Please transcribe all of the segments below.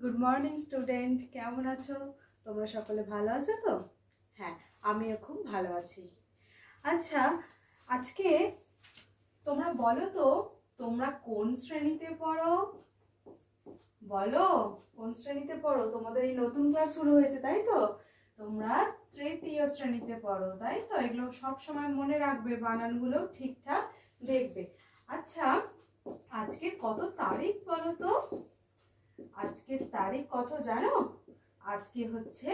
Good morning student কেমন আছো? তোমরা সকলে ভালো আছো তো? হ্যাঁ আমিও খুব ভালো আছি। আচ্ছা আজকে তোমরা বলো তো, তোমরা কোন শ্রেণীতে পড়ো? বলো, কোন শ্রেণীতে পড়ো? তোমাদের এই নতুন ক্লাস শুরু হয়েছে, তাই তো? তোমরা তৃতীয় শ্রেণীতে পড়ো, তাই তো? এগুলো সব সময় মনে রাখবে, বানানগুলো ঠিকঠাক দেখবে। আচ্ছা আজকে কত তারিখ বলো তো? আজকের তারিখ কত জানো? আজকে হচ্ছে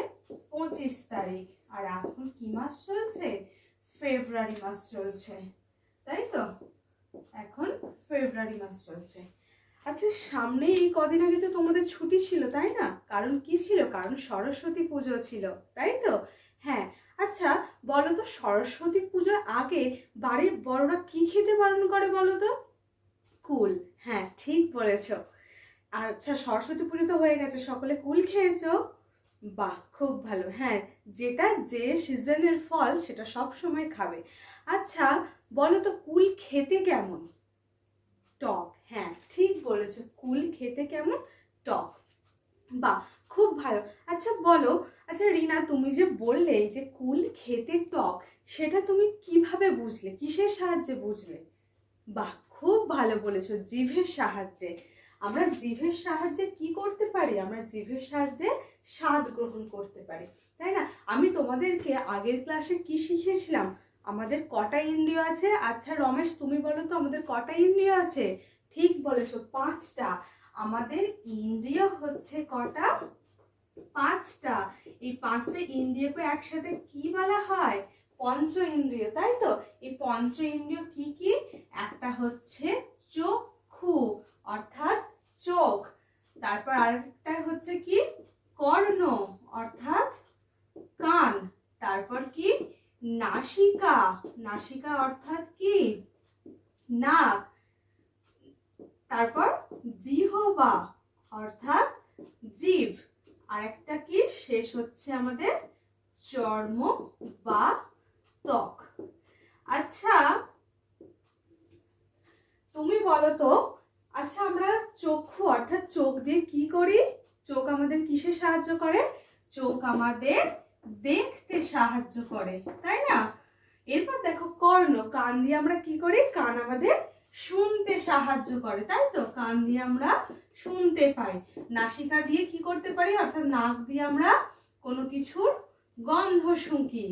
পঁচিশ তারিখ। আর এখন কি মাস চলছে? ফেব্রুয়ারি মাস চলছে। তাই তো? এখন ফেব্রুয়ারি মাস চলছে। আচ্ছা সামনে এই কদিন আগে তো তোমাদের ছুটি ছিল, তাই না? কারণ কি ছিল? কারণ সরস্বতী পুজো ছিল, তাই তো? হ্যাঁ আচ্ছা বলো তো সরস্বতী পুজোর আগে বাড়ির বড়রা কি খেতে বারণ করে বলো তো? কুল। হ্যাঁ ঠিক বলেছ। আচ্ছা সরস্বতী পুজো তো হয়ে গেছে, সকলে কুল খেয়েছো? বাহ, খুব ভালো। হ্যাঁ যেটা যে সিজনের ফল, সেটা সব সময় খাবে। আচ্ছা বলো তো, কুল খেতে কেমন? টক হ্যাঁ ঠিক বলেছ, কুল খেতে কেমন? টক। বাহ, খুব ভালো। আচ্ছা বলো আচ্ছা রিনা, তুমি যে বললে যে কুল খেতে টক, সেটা তুমি কীভাবে বুঝলে? কিসের সাহায্যে বুঝলে? বাহ, খুব ভালো বলেছ, জিভের সাহায্যে। আমরা জিভের সাহায্যে কি করতে পারি? আমরা জিভের সাহায্যে স্বাদ গ্রহণ করতে পারি, তাই না? আমি তোমাদেরকে আগের ক্লাসে কি শিখিয়েছিলাম আমাদের কটা ইন্দ্রিয় আছে? আচ্ছা রমেশ, তুমি বলো তো আমাদের কটা ইন্দ্রিয় আছে? ঠিক বলেছ, পাঁচটা। আমাদের ইন্দ্রিয় হচ্ছে কটা? পাঁচটা। এই পাঁচটা ইন্দ্রিয়কে একসাথে কি বলা হয়? পঞ্চ ইন্দ্রিয়, তাই তো? এই পঞ্চ ইন্দ্রিয় কি কি? একটা হচ্ছে চক্ষু, অর্থাৎ চোখ। তারপর আরেকটা হচ্ছে কি? কর্ণ, অর্থাৎ কান। তারপর কি? নাসিকা। নাসিকা অর্থাৎ কি? নাক। তারপর জিহবা, অর্থাৎ জিভ আরেকটা কি? শেষ হচ্ছে আমাদের চর্ম বা ত্বক। আচ্ছা তুমি বলো তো আচ্ছা আমরা চক্ষু, অর্থাৎ চোখ দিয়ে কি করি? চোখ আমাদের কিসে সাহায্য করে? চোখ আমাদের দেখতে সাহায্য করে, তাই না? এরপর দেখো, কর্ণ, কান দিয়ে আমরা কি করি? কান আমাদের শুনতে সাহায্য করে, তাই তো? কান দিয়ে আমরা শুনতে পাই। নাসিকা দিয়ে কি করতে পারি? অর্থাৎ নাক দিয়ে আমরা কোনো কিছুর গন্ধ শুঁকি।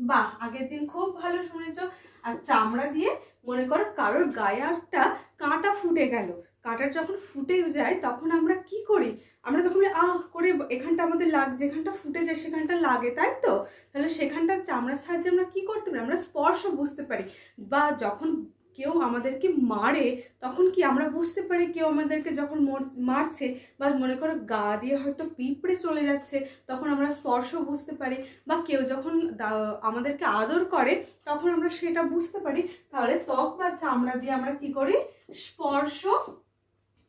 বাহ, আগের দিন খুব ভালো শুনেছ। আর চামড়া দিয়ে মনে করো কারোর গায়ে একটা কাঁটা ফুটে গেল। কাঁটার যখন ফুটে যায়, তখন আমরা কি করি? আমরা যখন আহ, করে এখানটা আমাদের লাগ, যেখানটা ফুটে যায় সেখানটা লাগে, তাই তো? তাহলে সেখানটা চামড়ার সাহায্যে আমরা কি করতে পারি? আমরা স্পর্শ বুঝতে পারি। বা যখন কেউ আমাদেরকে মারে, তখন কি আমরা বুঝতে পারি কেউ আমাদেরকে যখন মর- মারছে বা মনে করো গা দিয়ে হয়তো পিঁপড়ে চলে যাচ্ছে, তখন আমরা স্পর্শ বুঝতে পারি বা কেউ যখন আমাদেরকে আদর করে, তখন আমরা সেটা বুঝতে পারি। তাহলে ত্বক বা চামড়া দিয়ে আমরা কি করি? স্পর্শ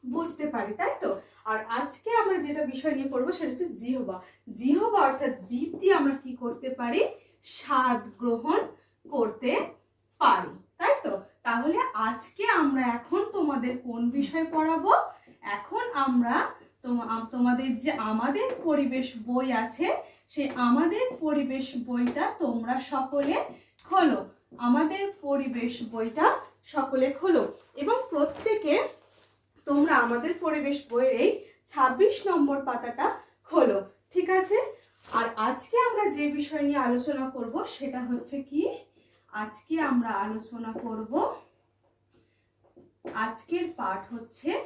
বুঝতে পারি, তাই তো? আর আজকে আমরা যেটা বিষয় নিয়ে পড়ব সেটা হচ্ছে জিহবা। জিহবা অর্থাৎ জীব দিয়ে আমরা কি করতে পারি? স্বাদ গ্রহণ করতে পারি। তাহলে আজকে আমরা এখন তোমাদের কোন বিষয় পড়াবো? এখন আমরা তোমা- তোমাদের যে আমাদের পরিবেশ বই আছে, সেই আমাদের পরিবেশ বইটা তোমরা সকলে খোলো। আমাদের পরিবেশ বইটা সকলে খোলো। এবং প্রত্যেকে তোমরা আমাদের পরিবেশ বইয়ের এই ছাব্বিশ নম্বর পাতাটা খোলো, ঠিক আছে? আর আজকে আমরা যে বিষয় নিয়ে আলোচনা করব, সেটা হচ্ছে কি? আজকে আমরা আলোচনা করব। আজকের পাঠ হচ্ছে,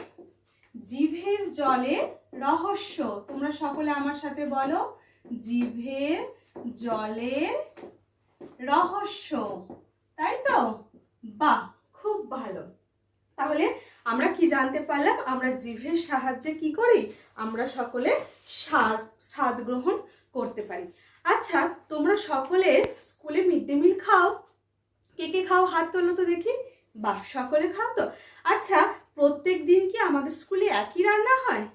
জিভের জলের রহস্য। তোমরা সকলে আমার সাথে বলো, জিভের জলের রহস্য। তাই তো? বাহ, খুব ভালো। তাহলে আমরা কি জানতে পারলাম, আমরা জিভের সাহায্যে কি করি? আমরা সকলে স্বাদ স্বাদ গ্রহণ করতে পারি। আচ্ছা তোমরা সকলে স্কুলে মিড ডে মিল খাও? কে কে খাও? হাত তোলো তো দেখি। বাহ, সকলে খাও তো। আচ্ছা প্রত্যেক দিন কি আমাদের স্কুলে একই রান্না হয়?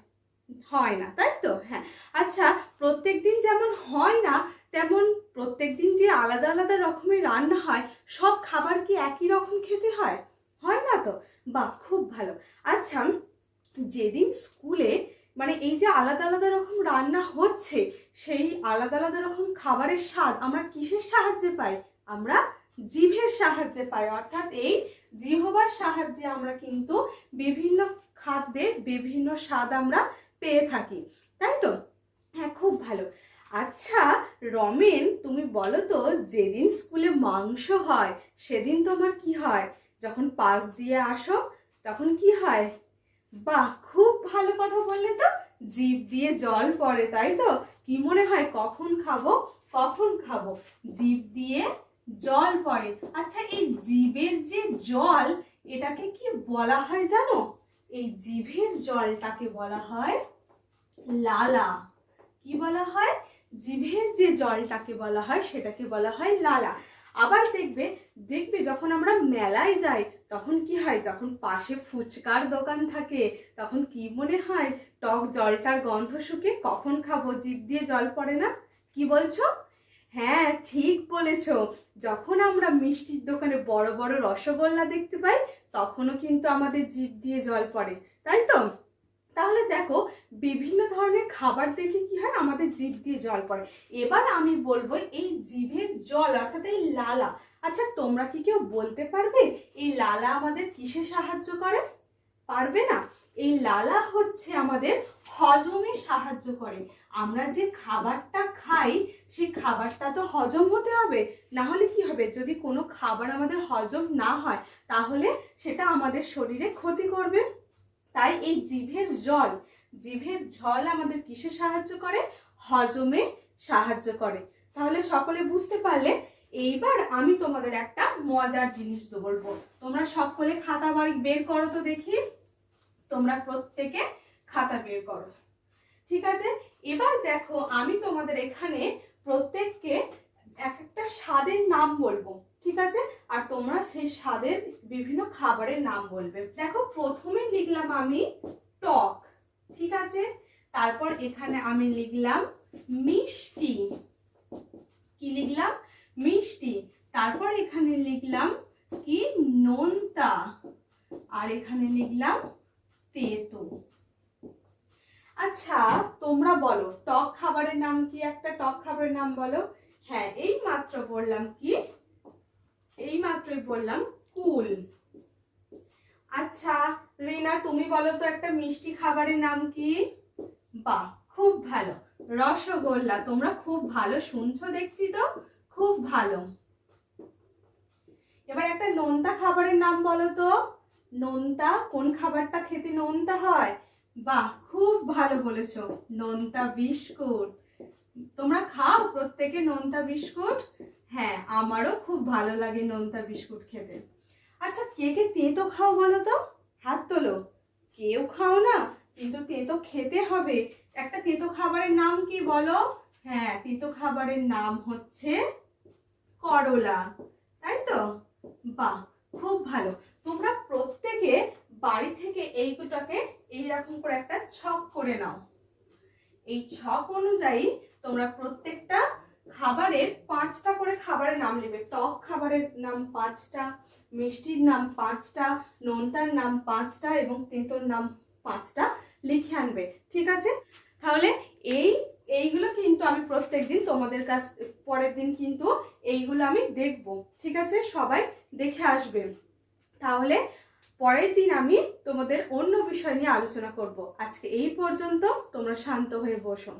হয় না, তাই তো? হ্যাঁ। আচ্ছা প্রত্যেক দিন যেমন হয় না, তেমন প্রত্যেক দিন যে আলাদা আলাদা রকমের রান্না হয়, সব খাবার কি একই রকম খেতে হয়? হয় না তো? বাহ, খুব ভালো। আচ্ছা যেদিন স্কুলে মানে এই যে আলাদা আলাদা রকম রান্না হচ্ছে, সেই আলাদা আলাদা রকম খাবারের স্বাদ আমরা কিসের সাহায্যে পাই? আমরা জিভের সাহায্যে পাই, অর্থাৎ এই জিহবার সাহায্যে আমরা কিন্তু বিভিন্ন খাদ্যের বিভিন্ন স্বাদ আমরা পেয়ে থাকি, তাই তো? হ্যাঁ খুব ভালো। আচ্ছা রমেন, তুমি বলো তো, যেদিন স্কুলে মাংস হয়, সেদিন তোমার কি হয়? যখন পাশ দিয়ে আসো, তখন কি হয়? বাহ, খুব ভালো কথা বললে তো। জিভ দিয়ে জল পড়ে, তাই তো? কি মনে হয়, কখন খাব? কখন খাব? জিভ দিয়ে জল পড়ে। আচ্ছা এই জিভের যে জল, এটাকে কি বলা হয় জানো? এই জিভের জলটাকে বলা হয় লালা। কি বলা হয়? জিভের যে জলটাকে বলা হয়, সেটাকে বলা হয় লালা। আবার দেখবে দেখবে যখন আমরা মেলায় যাই, তখন কি হয়? যখন পাশে ফুচকার দোকান থাকে, তখন কি মনে হয়? টক জলটার গন্ধ শুকে কখন খাব? জিভ দিয়ে জল পড়ে না? কি বলছো? হ্যাঁ ঠিক বলেছ। যখন আমরা মিষ্টির দোকানে বড় বড় রসগোল্লা দেখতে পাই, তখনও কিন্তু আমাদের জিভ দিয়ে জল পড়ে, তাই তো? তাহলে দেখো, বিভিন্ন ধরনের খাবার দেখে কি হয়, আমাদের জিভ দিয়ে জল পড়ে। এবার আমি বলব, এই জিভের জল, অর্থাৎ এই লালা আচ্ছা তোমরা কি কেউ বলতে পারবে, এই লালা আমাদের কিসে সাহায্য করে? পারবে না? এই লালা হচ্ছে আমাদের হজমে সাহায্য করে। আমরা যে খাবারটা খাই, সেই খাবারটা তো হজম হতে হবে। না হলে কি হবে? যদি কোনো খাবার আমাদের হজম না হয়, তাহলে সেটা আমাদের শরীরে ক্ষতি করবে। তাই এই জিভের জল জিভের জল আমাদের কিসে সাহায্য করে? হজমে সাহায্য করে। তাহলে সকলে বুঝতে পারলে, এইবার আমি তোমাদের একটা মজার জিনিস বলব তোমরা সকলে খাতা বাড়ি বের করো তো দেখি। তোমরা প্রত্যেকে খাতা বের করো। ঠিক আছে? এবার দেখো, আমি তোমাদের এখানে প্রত্যেককে এক একটা স্বাদের নাম বলব, ঠিক আছে? আর তোমরা সেই স্বাদের বিভিন্ন খাবারের নাম বলবে। দেখো, প্রথমে লিখলাম আমি টক, ঠিক আছে? তারপর এখানে আমি লিখলাম মিষ্টি। কি লিখলাম? মিষ্টি। তারপর এখানে লিখলাম কি? নোনতা। আর এখানে লিখলাম তেতো। আচ্ছা তোমরা বলো, টক খাবারের নাম কি? একটা টক খাবারের নাম বলো। হ্যাঁ এই মাত্র বললাম কি? এই মাত্রই বললাম কুল। আচ্ছা রিনা, তুমি বলো তো একটা মিষ্টি খাবারের নাম কি? বাহ, খুব ভালো। রসগোল্লা, তোমরা খুব ভালো শুনছো দেখছি তো? খুব ভালো। এবার একটা নোনতা খাবারের নাম বলো তো। নোনতা, কোন খাবারটা খেতে নোনতা হয়? বাহ, খুব ভালো বলেছ। নোনতা বিস্কুট। তোমরা খাও, প্রত্যেকে নোনতা বিস্কুট? হ্যাঁ আমারও খুব ভালো লাগে নোনতা বিস্কুট খেতে। আচ্ছা কে কে তেঁতো খাও বলো তো? হাত তোলো। কেউ খাও না, কিন্তু তেঁতো খেতে হবে। একটা তেঁতো খাবারের নাম কি বলো? হ্যাঁ তেঁতো খাবারের নাম হচ্ছে করলা। তাই তো? বাহ, খুব ভালো। তোমরা প্রত্যেকে বাড়ি থেকে এইগুলোটাকে এইরকম করে একটা ছক করে নাও। এই ছক অনুযায়ী তোমরা প্রত্যেকটা খাবারের পাঁচটা করে খাবারের নাম নেবে টক খাবারের নাম পাঁচটা, মিষ্টির নাম পাঁচটা, নোনতার নাম পাঁচটা এবং তেঁতোর নাম পাঁচটা লিখে আনবে। ঠিক আছে? তাহলে এই, এইগুলো কিন্তু আমি প্রত্যেকদিন তোমাদের কাছ, পরের দিন কিন্তু এইগুলো আমি দেখব। ঠিক আছে? সবাই দেখে আসবে। তাহলে পরের দিন আমি তোমাদের অন্য বিষয় নিয়ে আলোচনা করব। আজকে এই পর্যন্ত তোমরা শান্ত হয়ে বসো।